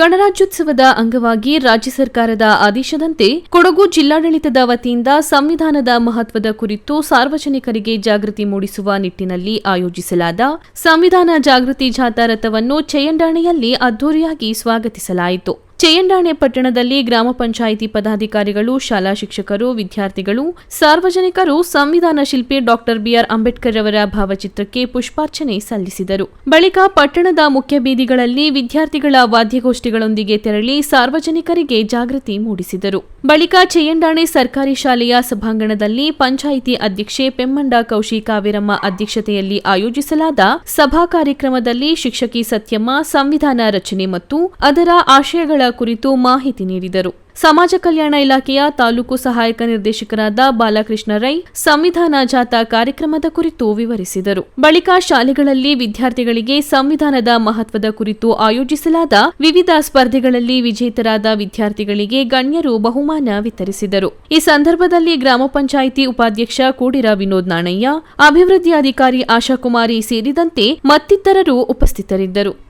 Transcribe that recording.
ಗಣರಾಜ್ಯೋತ್ಸವದ ಅಂಗವಾಗಿ ರಾಜ್ಯ ಸರ್ಕಾರದ ಆದೇಶದಂತೆ ಕೊಡಗು ಜಿಲ್ಲಾಡಳಿತದ ವತಿಯಿಂದ ಸಂವಿಧಾನದ ಮಹತ್ವದ ಕುರಿತು ಸಾರ್ವಜನಿಕರಿಗೆ ಜಾಗೃತಿ ಮೂಡಿಸುವ ನಿಟ್ಟಿನಲ್ಲಿ ಆಯೋಜಿಸಲಾದ ಸಂವಿಧಾನ ಜಾಗೃತಿ ಜಾಥಾ ರಥವನ್ನು ಚೆಯಂಡಾಣೆಯಲ್ಲಿ ಅದ್ದೂರಿಯಾಗಿ ಸ್ವಾಗತಿಸಲಾಯಿತು. ಚೆಯಂಡಾಣೆ ಪಟ್ಟಣದಲ್ಲಿ ಗ್ರಾಮ ಪಂಚಾಯಿತಿ ಪದಾಧಿಕಾರಿಗಳು, ಶಾಲಾ ಶಿಕ್ಷಕರು, ವಿದ್ಯಾರ್ಥಿಗಳು, ಸಾರ್ವಜನಿಕರು, ಸಂವಿಧಾನ ಶಿಲ್ಪಿ ಡಾಕ್ಟರ್ ಬಿಆರ್ ಅಂಬೇಡ್ಕರ್ ಅವರ ಭಾವಚಿತ್ರಕ್ಕೆ ಪುಷ್ಪಾರ್ಚನೆ ಸಲ್ಲಿಸಿದರು. ಬಳಿಕ ಪಟ್ಟಣದ ಮುಖ್ಯ ಬೀದಿಗಳಲ್ಲಿ ವಿದ್ಯಾರ್ಥಿಗಳ ವಾದ್ಯಗೋಷ್ಠಿಗಳೊಂದಿಗೆ ತೆರಳಿ ಸಾರ್ವಜನಿಕರಿಗೆ ಜಾಗೃತಿ ಮೂಡಿಸಿದರು. ಬಳಿಕ ಚೆಯ್ಯಂಡಾಣೆ ಸರ್ಕಾರಿ ಶಾಲೆಯ ಸಭಾಂಗಣದಲ್ಲಿ ಪಂಚಾಯಿತಿ ಅಧ್ಯಕ್ಷೆ ಪೆಮ್ಮಂಡ ಕೌಶಿ ಕಾವೇರಮ್ಮ ಅಧ್ಯಕ್ಷತೆಯಲ್ಲಿ ಆಯೋಜಿಸಲಾದ ಸಭಾ ಕಾರ್ಯಕ್ರಮದಲ್ಲಿ ಶಿಕ್ಷಕಿ ಸತ್ಯಮ್ಮ, ಸಂವಿಧಾನ ರಚನೆ ಮತ್ತು ಅದರ ಆಶಯಗಳ ಕುರಿತು ಮಾಹಿತಿ ನೀಡಿದರು. ಸಮಾಜ ಕಲ್ಯಾಣ ಇಲಾಖೆಯ ತಾಲೂಕು ಸಹಾಯಕ ನಿರ್ದೇಶಕರಾದ ಬಾಲಕೃಷ್ಣ ರೈ ಸಂವಿಧಾನ ಜಾಥಾ ಕಾರ್ಯಕ್ರಮದ ಕುರಿತು ವಿವರಿಸಿದರು. ಬಳಿಕ ಶಾಲೆಗಳಲ್ಲಿ ವಿದ್ಯಾರ್ಥಿಗಳಿಗೆ ಸಂವಿಧಾನದ ಮಹತ್ವದ ಕುರಿತು ಆಯೋಜಿಸಲಾದ ವಿವಿಧ ಸ್ಪರ್ಧೆಗಳಲ್ಲಿ ವಿಜೇತರಾದ ವಿದ್ಯಾರ್ಥಿಗಳಿಗೆ ಗಣ್ಯರು ಬಹುಮಾನ ವಿತರಿಸಿದರು. ಈ ಸಂದರ್ಭದಲ್ಲಿ ಗ್ರಾಮ ಪಂಚಾಯಿತಿ ಉಪಾಧ್ಯಕ್ಷ ಕೂಡಿರ ವಿನೋದ್ ನಾಣಯ್ಯ, ಅಭಿವೃದ್ಧಿ ಅಧಿಕಾರಿ ಆಶಾಕುಮಾರಿ ಸೇರಿದಂತೆ ಮತ್ತಿತರರು ಉಪಸ್ಥಿತರಿದ್ದರು.